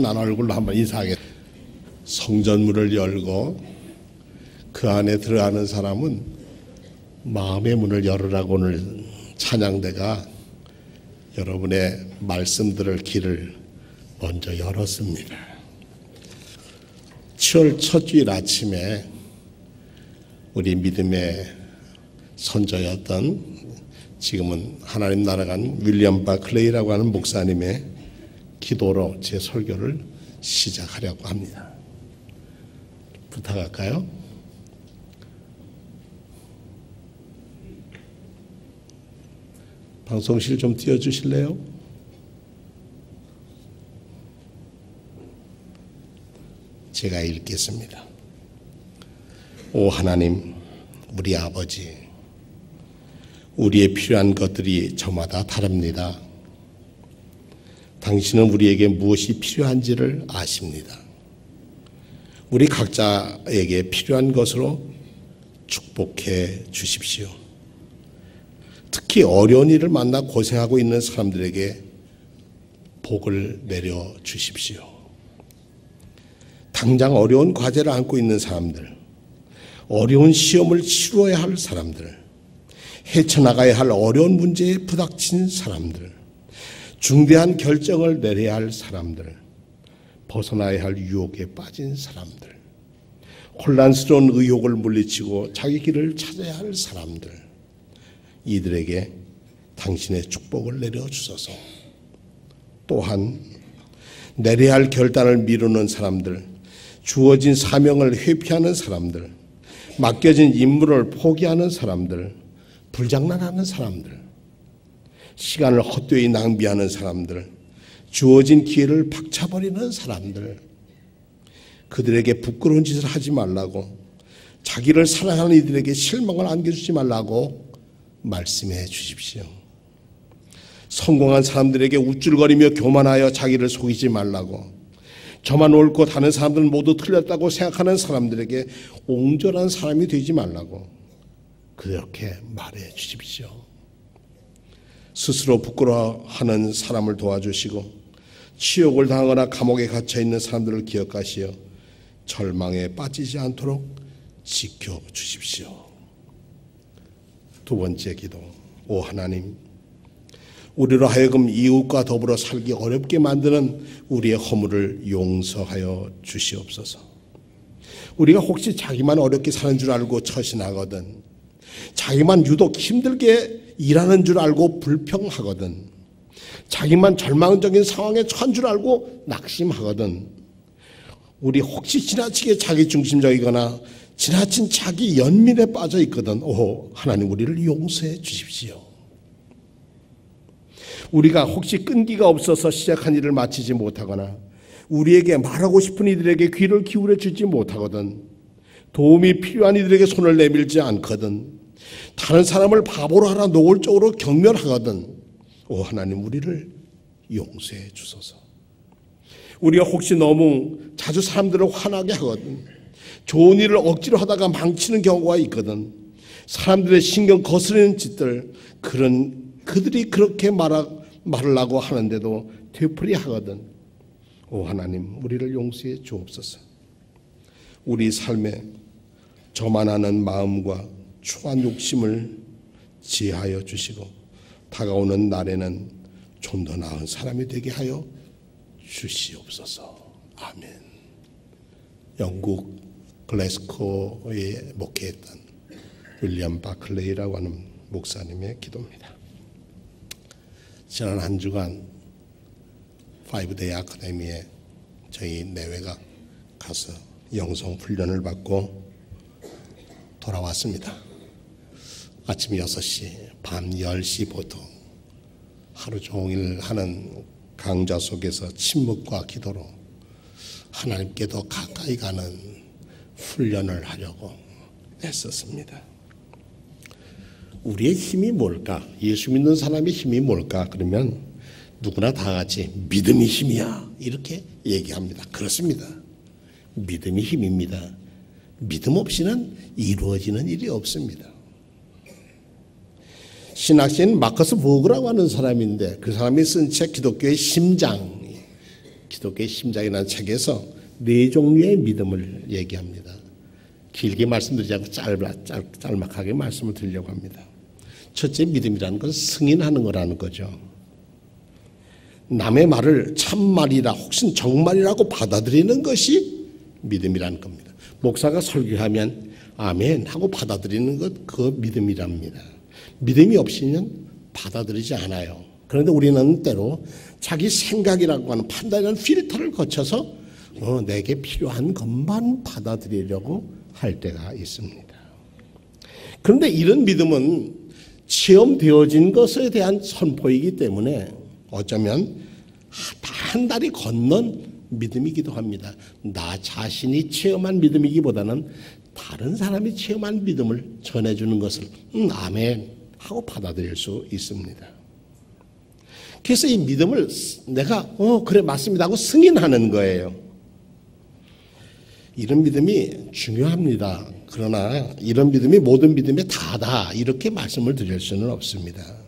환한 얼굴로 한번 인사하겠 성전문을 열고 그 안에 들어가는 사람은 마음의 문을 열으라고 오늘 찬양대가 여러분의 말씀 들을 길을 먼저 열었습니다. 7월 첫 주일 아침에 우리 믿음의 선조였던 지금은 하나님 나라간 윌리엄 바클레이라고 하는 목사님의 기도로 제 설교를 시작하려고 합니다. 부탁할까요? 방송실 좀 띄워주실래요? 제가 읽겠습니다. 오 하나님, 우리 아버지, 우리의 필요한 것들이 저마다 다릅니다. 당신은 우리에게 무엇이 필요한지를 아십니다. 우리 각자에게 필요한 것으로 축복해 주십시오. 특히 어려운 일을 만나 고생하고 있는 사람들에게 복을 내려 주십시오. 당장 어려운 과제를 안고 있는 사람들, 어려운 시험을 치루어야 할 사람들, 헤쳐나가야 할 어려운 문제에 부닥친 사람들, 중대한 결정을 내려야 할 사람들, 벗어나야 할 유혹에 빠진 사람들, 혼란스러운 의혹을 물리치고 자기 길을 찾아야 할 사람들, 이들에게 당신의 축복을 내려 주소서. 또한 내려야 할 결단을 미루는 사람들, 주어진 사명을 회피하는 사람들, 맡겨진 임무를 포기하는 사람들, 불장난하는 사람들, 시간을 헛되이 낭비하는 사람들, 주어진 기회를 박차버리는 사람들, 그들에게 부끄러운 짓을 하지 말라고, 자기를 사랑하는 이들에게 실망을 안겨주지 말라고 말씀해 주십시오. 성공한 사람들에게 우쭐거리며 교만하여 자기를 속이지 말라고, 저만 옳고 다른 사람들은 모두 틀렸다고 생각하는 사람들에게 옹졸한 사람이 되지 말라고 그렇게 말해 주십시오. 스스로 부끄러워하는 사람을 도와주시고 치욕을 당하거나 감옥에 갇혀 있는 사람들을 기억하시어 절망에 빠지지 않도록 지켜 주십시오. 두 번째 기도. 오 하나님 우리로 하여금 이웃과 더불어 살기 어렵게 만드는 우리의 허물을 용서하여 주시옵소서. 우리가 혹시 자기만 어렵게 사는 줄 알고 처신하거든, 자기만 유독 힘들게 일하는 줄 알고 불평하거든, 자기만 절망적인 상황에 처한 줄 알고 낙심하거든, 우리 혹시 지나치게 자기 중심적이거나 지나친 자기 연민에 빠져 있거든, 오, 하나님 우리를 용서해 주십시오. 우리가 혹시 끈기가 없어서 시작한 일을 마치지 못하거나 우리에게 말하고 싶은 이들에게 귀를 기울여 주지 못하거든. 도움이 필요한 이들에게 손을 내밀지 않거든 다른 사람을 바보로 하나 노골적으로 경멸하거든 오 하나님 우리를 용서해 주소서 우리가 혹시 너무 자주 사람들을 화나게 하거든 좋은 일을 억지로 하다가 망치는 경우가 있거든 사람들의 신경 거스르는 짓들 그런 그들이 그렇게 말하, 말하려고 하는데도 되풀이 하거든. 오 하나님 우리를 용서해 주옵소서. 우리 삶에 저만하는 마음과 추한 욕심을 지하여 주시고 다가오는 날에는 좀 더 나은 사람이 되게 하여 주시옵소서. 아멘. 영국 글래스코에 목회했던 윌리엄 바클레이라고 하는 목사님의 기도입니다. 지난 한 주간 파이브데이 아카데미에 저희 내외가 가서 영성 훈련을 받고 돌아왔습니다. 아침 6시, 밤 10시 보통 하루 종일 하는 강좌 속에서 침묵과 기도로 하나님께 더 가까이 가는 훈련을 하려고 애썼습니다. 우리의 힘이 뭘까? 예수 믿는 사람의 힘이 뭘까? 그러면 누구나 다 같이 믿음이 힘이야. 이렇게 얘기합니다. 그렇습니다. 믿음이 힘입니다. 믿음 없이는 이루어지는 일이 없습니다. 신학신 마커스 보그라고 하는 사람인데 그 사람이 쓴 책 기독교의 심장 기독교의 심장이라는 책에서 네 종류의 믿음을 얘기합니다. 길게 말씀드리지 않고 짧, 짧, 짤막하게 말씀을 드리려고 합니다. 첫째 믿음이라는 건 승인하는 거라는 거죠. 남의 말을 참말이라 혹은 정말이라고 받아들이는 것이 믿음이라는 겁니다. 목사가 설교하면 아멘 하고 받아들이는 것 그 믿음이랍니다. 믿음이 없이는 받아들이지 않아요. 그런데 우리는 때로 자기 생각이라고 하는 판단이라는 필터를 거쳐서 어, 내게 필요한 것만 받아들이려고 할 때가 있습니다. 그런데 이런 믿음은 체험되어진 것에 대한 선포이기 때문에 어쩌면 한 달이 건넌 믿음이기도 합니다. 나 자신이 체험한 믿음이기보다는 다른 사람이 체험한 믿음을 전해주는 것을 음, 아멘 하고 받아들일 수 있습니다. 그래서 이 믿음을 내가 어 그래 맞습니다 하고 승인하는 거예요. 이런 믿음이 중요합니다. 그러나 이런 믿음이 모든 믿음의 다다 이렇게 말씀을 드릴 수는 없습니다.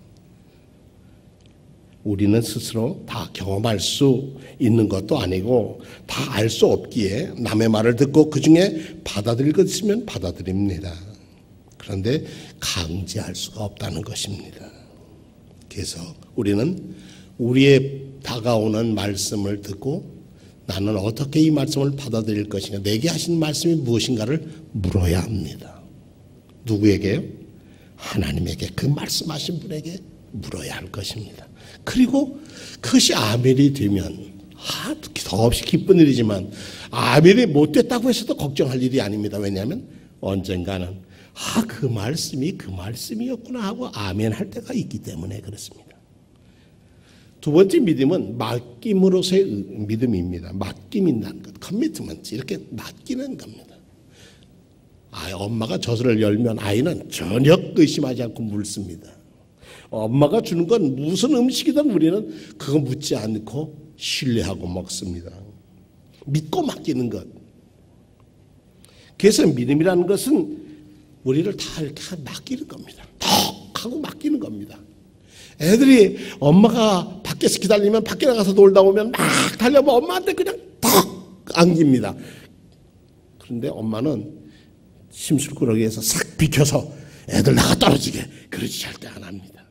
우리는 스스로 다 경험할 수 있는 것도 아니고 다 알 수 없기에 남의 말을 듣고 그 중에 받아들일 것 있으면 받아들입니다. 그런데 강제할 수가 없다는 것입니다. 그래서 우리는 우리의 다가오는 말씀을 듣고 나는 어떻게 이 말씀을 받아들일 것인가, 내게 하신 말씀이 무엇인가를 물어야 합니다. 누구에게요? 하나님에게 그 말씀하신 분에게 물어야 할 것입니다. 그리고 그것이 아멜이 되면 아, 더없이 기쁜 일이지만 아멜이 못됐다고 해서도 걱정할 일이 아닙니다. 왜냐하면 언젠가는 아, 그 말씀이 그 말씀이었구나 하고 아멘 할 때가 있기 때문에 그렇습니다. 두 번째 믿음은 맡김으로서의 믿음입니다. 맡김이라는 것, 커미트먼트 이렇게 맡기는 겁니다. 아, 엄마가 젖을 열면 아이는 전혀 의심하지 않고 물습니다. 엄마가 주는 건 무슨 음식이든 우리는 그거 묻지 않고 신뢰하고 먹습니다. 믿고 맡기는 것. 그래서 믿음이라는 것은 우리를 다 이렇게 맡기는 겁니다. 턱 하고 맡기는 겁니다. 애들이 엄마가 밖에서 기다리면 밖에 나가서 놀다 오면 막 달려면 엄마한테 그냥 턱 안깁니다. 그런데 엄마는 심술꾸러기에서 싹 비켜서 애들 나가 떨어지게 그러지 절대 안 합니다.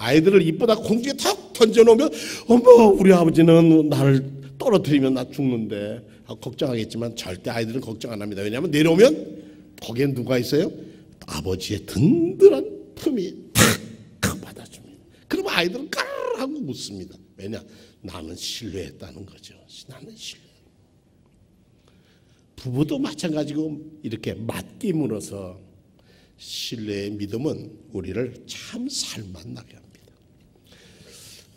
아이들을 이쁘다 공중에 턱 던져놓으면 엄마 우리 아버지는 나를 떨어뜨리면 나 죽는데 걱정하겠지만 절대 아이들은 걱정 안 합니다. 왜냐하면 내려오면 거기에 누가 있어요? 아버지의 든든한 품이 탁 받아줍니다. 그러면 아이들은 까르르 하고 웃습니다. 왜냐? 나는 신뢰했다는 거죠. 나는 신뢰. 부부도 마찬가지고 이렇게 맡김으로써 신뢰의 믿음은 우리를 참 살만나게 합니다.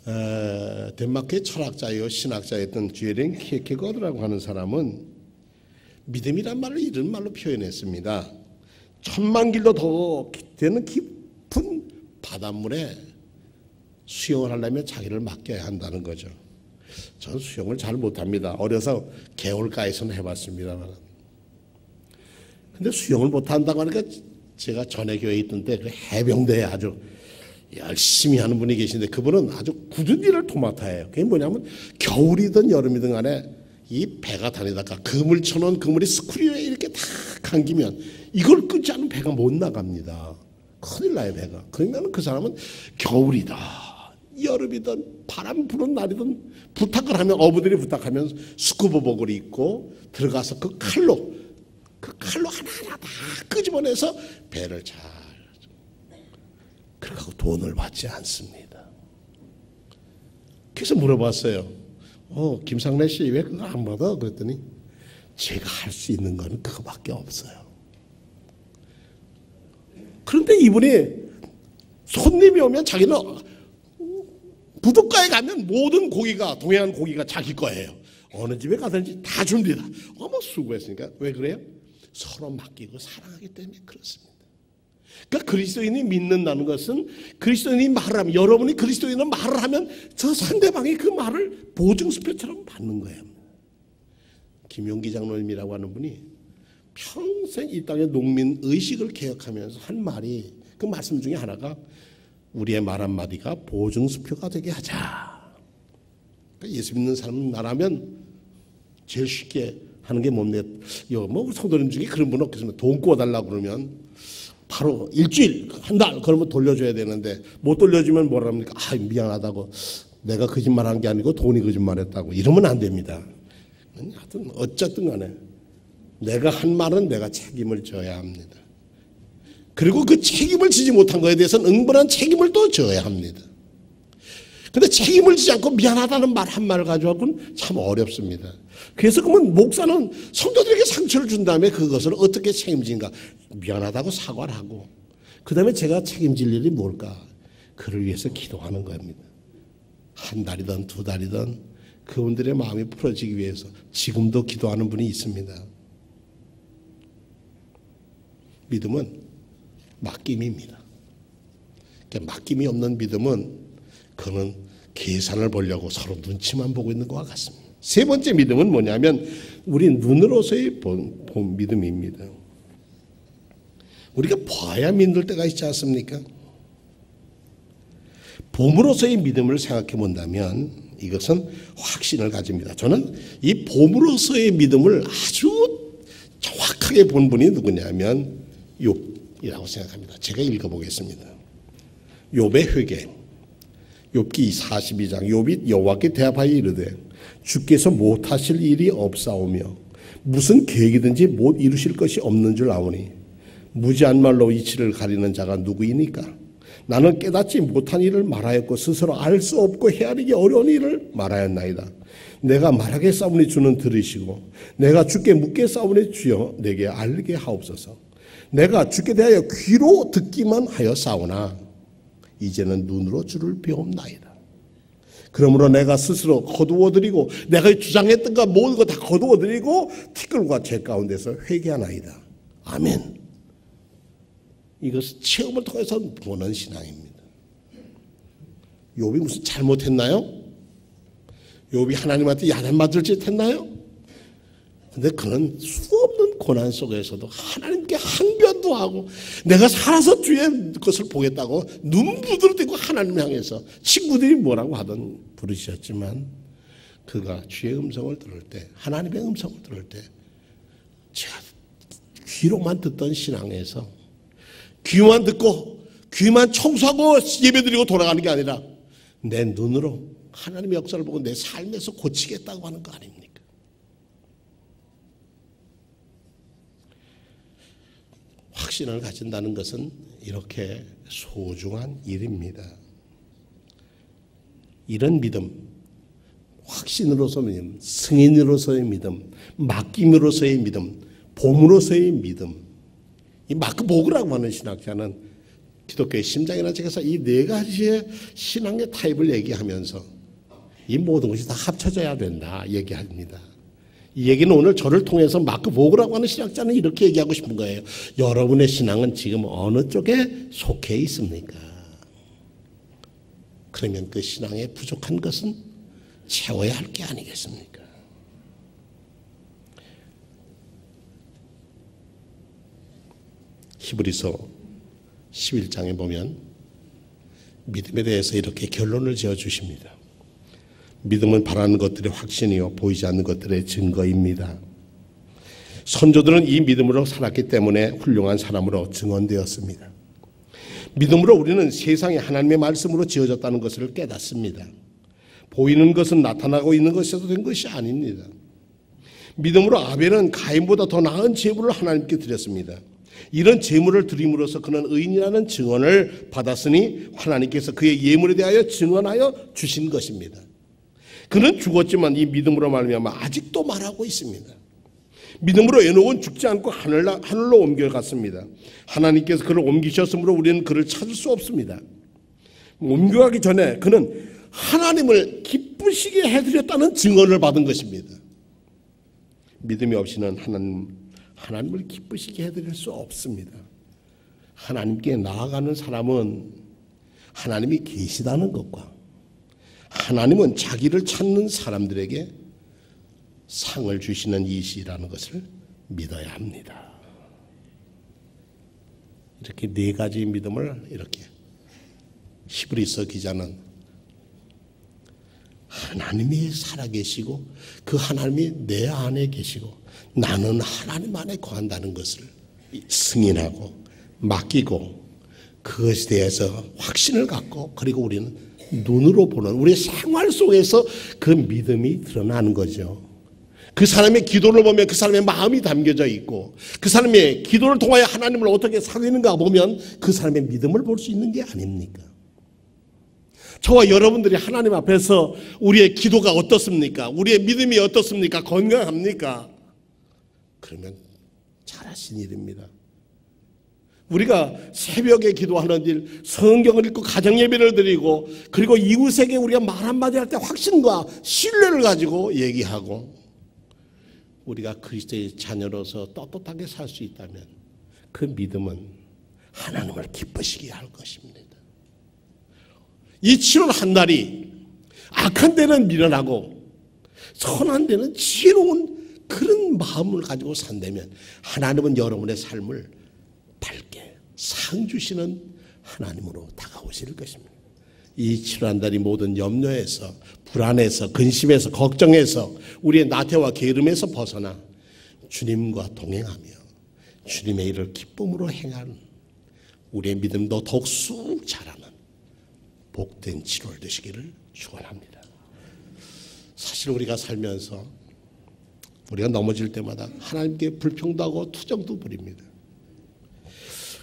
어, 덴마크의 철학자요 신학자였던 주에링 키에케거드라고 하는 사람은 믿음이란 말을 이런 말로 표현했습니다. 천만 길도 더 되는 깊은 바닷물에 수영을 하려면 자기를 맡겨야 한다는 거죠. 저는 수영을 잘 못합니다. 어려서 개울가에서는 해봤습니다만. 근데 수영을 못한다고 하니까 제가 전에 교회에 있던 때그 해병대에 아주 열심히 하는 분이 계신데 그분은 아주 굳은 일을 도맡아요. 그게 뭐냐면 겨울이든 여름이든 간에 이 배가 다니다가 그물 쳐놓은 그물이 스크류에 이렇게 다 감기면 이걸 끊지 않으면 배가 못 나갑니다. 큰일 나요 배가. 그러면 그 사람은 겨울이다. 여름이든 바람 부는 날이든 부탁을 하면 어부들이 부탁하면 스쿠버복을 입고 들어가서 그 칼로 그 칼로 하나하나 다 끄집어내서 배를 잘 그러고 돈을 받지 않습니다. 그래서 물어봤어요. 어, 김상래 씨 왜 그거 안 받아? 그랬더니 제가 할 수 있는 건 그거밖에 없어요. 그런데 이분이 손님이 오면 자기는 부둣가에 가면 모든 고기가 동해안 고기가 자기 거예요. 어느 집에 가든지 다 줍니다. 어머 수고했으니까 왜 그래요? 서로 맡기고 사랑하기 때문에 그렇습니다. 그러니까 그리스도인이 믿는다는 것은 그리스도인이 말을 하면 여러분이 그리스도인은 말을 하면 저 상대방이 그 말을 보증수표처럼 받는 거예요. 김용기 장로님이라고 하는 분이 평생 이 땅의 농민 의식을 개혁하면서 한 말이 그 말씀 중에 하나가 우리의 말 한마디가 보증수표가 되게 하자. 그러니까 예수 믿는 사람 나라면 제일 쉽게 하는 게 뭡니까? 뭐 성도님 중에 그런 분 없겠습니까? 돈 구워달라고 그러면 바로 일주일, 한 달, 그러면 돌려줘야 되는데 못 돌려주면 뭐랍니까? 아, 미안하다고. 내가 거짓말 한 게 아니고 돈이 거짓말 했다고. 이러면 안 됩니다. 하여튼 어쨌든 간에 내가 한 말은 내가 책임을 져야 합니다. 그리고 그 책임을 지지 못한 것에 대해서는 응분한 책임을 또 져야 합니다. 근데 책임을 지지 않고 미안하다는 말 한 말을 가지고는 참 어렵습니다. 그래서 그러면 목사는 성도들에게 상처를 준 다음에 그것을 어떻게 책임진가? 미안하다고 사과를 하고 그 다음에 제가 책임질 일이 뭘까? 그를 위해서 기도하는 겁니다. 한 달이든 두 달이든 그분들의 마음이 풀어지기 위해서 지금도 기도하는 분이 있습니다. 믿음은 맡김입니다. 맡김이 없는 믿음은 그는 계산을 보려고 서로 눈치만 보고 있는 것과 같습니다. 세 번째 믿음은 뭐냐면 우리 눈으로서의 본, 본 믿음입니다. 우리가 봐야 믿을 때가 있지 않습니까? 봄으로서의 믿음을 생각해 본다면 이것은 확신을 가집니다. 저는 이 봄으로서의 믿음을 아주 정확하게 본 분이 누구냐면 욥이라고 생각합니다. 제가 읽어보겠습니다. 욥의 회개. 욥기 42장 욥이 여호와께 대답하여 이르되 주께서 못하실 일이 없사오며 무슨 계획이든지 못 이루실 것이 없는 줄 아오니 무지한 말로 이치를 가리는 자가 누구이니까 나는 깨닫지 못한 일을 말하였고 스스로 알 수 없고 헤아리기 어려운 일을 말하였나이다. 내가 말하게 싸우니 주는 들으시고 내가 주께 묻게 싸우니 주여 내게 알게 하옵소서. 내가 주께 대하여 귀로 듣기만 하여 싸우나 이제는 눈으로 주를 배옵나이다. 그러므로 내가 스스로 거두어드리고 내가 주장했던 것 모든 것다 거두어드리고 티끌과 제 가운데서 회개하나이다. 아멘. 이것은 체험을 통해서 보는 신앙입니다. 욥이 무슨 잘못했나요? 욥이 하나님한테 야단 맞을 짓 했나요? 근데 그는 수 없는 고난 속에서도 하나님께 항변도 하고 내가 살아서 주의 것을 보겠다고 눈 부들뜨고 하나님 향해서 친구들이 뭐라고 하던 부르셨지만 그가 주의 음성을 들을 때 하나님의 음성을 들을 때 제가 귀로만 듣던 신앙에서 귀만 듣고 귀만 청소하고 예배드리고 돌아가는 게 아니라 내 눈으로 하나님의 역사를 보고 내 삶에서 고치겠다고 하는 거 아닙니까? 확신을 가진다는 것은 이렇게 소중한 일입니다. 이런 믿음, 확신으로서의 믿음, 승인으로서의 믿음, 맡김으로서의 믿음, 봄으로서의 믿음, 이 마크 보그라고 하는 신학자는 기독교의 심장이라는 책에서 이 네 가지의 신앙의 타입을 얘기하면서 이 모든 것이 다 합쳐져야 된다 얘기합니다. 이 얘기는 오늘 저를 통해서 마크 보그라고 하는 신학자는 이렇게 얘기하고 싶은 거예요. 여러분의 신앙은 지금 어느 쪽에 속해 있습니까? 그러면 그 신앙에 부족한 것은 채워야 할 게 아니겠습니까? 히브리서 11장에 보면 믿음에 대해서 이렇게 결론을 지어 주십니다. 믿음은 바라는 것들의 확신이요 보이지 않는 것들의 증거입니다. 선조들은 이 믿음으로 살았기 때문에 훌륭한 사람으로 증언되었습니다. 믿음으로 우리는 세상에 하나님의 말씀으로 지어졌다는 것을 깨닫습니다. 보이는 것은 나타나고 있는 것에서 된 것이 아닙니다. 믿음으로 아벨은 가인보다 더 나은 제물을 하나님께 드렸습니다. 이런 제물을 드림으로써 그는 의인이라는 증언을 받았으니 하나님께서 그의 예물에 대하여 증언하여 주신 것입니다. 그는 죽었지만 이 믿음으로 말미암아 아직도 말하고 있습니다. 믿음으로 에녹은 죽지 않고 하늘, 하늘로 옮겨갔습니다. 하나님께서 그를 옮기셨으므로 우리는 그를 찾을 수 없습니다. 옮겨가기 전에 그는 하나님을 기쁘시게 해드렸다는 증언을 받은 것입니다. 믿음이 없이는 하나님 하나님을 기쁘시게 해드릴 수 없습니다. 하나님께 나아가는 사람은 하나님이 계시다는 것과 하나님은 자기를 찾는 사람들에게 상을 주시는 이시라는 것을 믿어야 합니다. 이렇게 네 가지 믿음을 이렇게 히브리서 기자는 하나님이 살아계시고 그 하나님이 내 안에 계시고 나는 하나님 안에 거한다는 것을 승인하고 맡기고 그것에 대해서 확신을 갖고 그리고 우리는 눈으로 보는 우리 생활 속에서 그 믿음이 드러나는 거죠. 그 사람의 기도를 보면 그 사람의 마음이 담겨져 있고 그 사람의 기도를 통하여 하나님을 어떻게 사귀는가 보면 그 사람의 믿음을 볼 수 있는 게 아닙니까? 저와 여러분들이 하나님 앞에서 우리의 기도가 어떻습니까? 우리의 믿음이 어떻습니까? 건강합니까? 그러면 잘하신 일입니다. 우리가 새벽에 기도하는 일, 성경을 읽고 가정 예배를 드리고 그리고 이웃에게 우리가 말 한마디 할 때 확신과 신뢰를 가지고 얘기하고 우리가 그리스도의 자녀로서 떳떳하게 살 수 있다면 그 믿음은 하나님을 기쁘시게 할 것입니다. 이 7월 한 달이 악한 데는 밀어나고 선한 데는 지혜로운 그런 마음을 가지고 산다면 하나님은 여러분의 삶을 상 주시는 하나님으로 다가오실 것입니다. 이 7월 한 달이 모든 염려에서 불안에서 근심에서 걱정에서 우리의 나태와 게으름에서 벗어나 주님과 동행하며 주님의 일을 기쁨으로 행하는 우리의 믿음도 더욱 쑥 자라는 복된 7월 되시기를 축원합니다. 사실 우리가 살면서 우리가 넘어질 때마다 하나님께 불평도 하고 투정도 부립니다.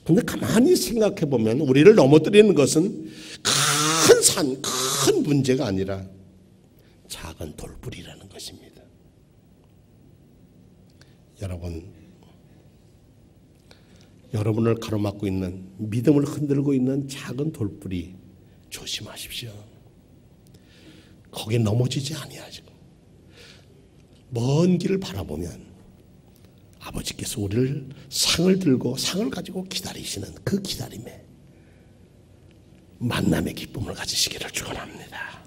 근데 가만히 생각해 보면 우리를 넘어뜨리는 것은 큰 산, 큰 문제가 아니라 작은 돌불이라는 것입니다. 여러분, 여러분을 가로막고 있는 믿음을 흔들고 있는 작은 돌불이 조심하십시오. 거기에 넘어지지 아니하죠. 먼 길을 바라보면 아버지께서 우리를 상을 들고 상을 가지고 기다리시는 그 기다림에 만남의 기쁨을 가지시기를 축원합니다.